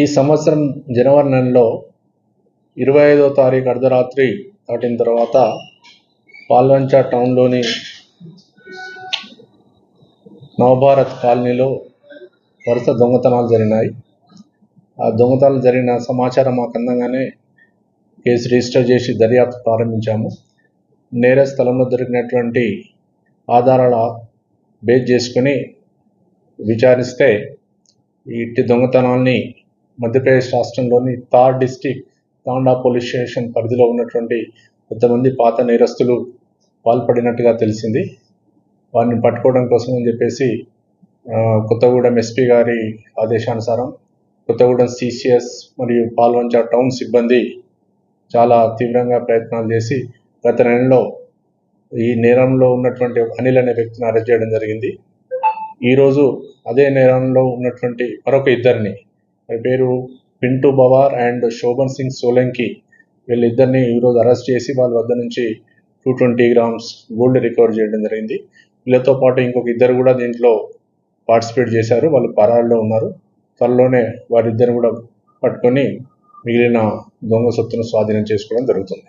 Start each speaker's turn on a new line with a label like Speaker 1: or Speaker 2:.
Speaker 1: ఈ సంవత్సరం జనవరి నెలలో ఇరవై ఐదో తారీఖు అర్ధరాత్రి దాటిన తర్వాత పాల్వంచ టౌన్లోని నవభారత్ కాలనీలో వరుస దొంగతనాలు జరిగినాయి. ఆ దొంగతనాలు జరిగిన సమాచారం మాకు అందంగానే కేసు రిజిస్టర్ చేసి దర్యాప్తు ప్రారంభించాము. నేర స్థలంలో దొరికినటువంటి ఆధారాల బేస్ చేసుకుని విచారిస్తే ఇట్టి దొంగతనాల్ని మధ్యప్రదేశ్ రాష్ట్రంలోని Dhar district Tanda police station పరిధిలో ఉన్నటువంటి కొంతమంది పాత నేరస్తులు పాల్పడినట్టుగా తెలిసింది. వారిని పట్టుకోవడం కోసం అని చెప్పేసి కొత్తగూడెం ఎస్పీ గారి ఆదేశానుసారం కొత్తగూడెం సిసిఎస్ మరియు పాల్వంచ టౌన్ సిబ్బంది చాలా తీవ్రంగా ప్రయత్నాలు చేసి గత నెలలో ఈ నేరంలో ఉన్నటువంటి అనిల్ అనే వ్యక్తిని అరెస్ట్ చేయడం జరిగింది. ఈరోజు అదే నేరంలో ఉన్నటువంటి మరొక ఇద్దరిని పేరు పింటూ బవార్ అండ్ శోభన్ సింగ్ సోలంకి వీళ్ళిద్దరిని ఈరోజు అరెస్ట్ చేసి వాళ్ళ వద్ద నుంచి two twenty grams gold recover చేయడం జరిగింది. వీళ్ళతో పాటు ఇంకొక ఇద్దరు కూడా దీంట్లో పార్టిసిపేట్ చేశారు. వాళ్ళు పరాల్లో ఉన్నారు. త్వరలోనే వారిద్దరు కూడా పట్టుకొని మిగిలిన దొంగ సొత్తును స్వాధీనం చేసుకోవడం జరుగుతుంది.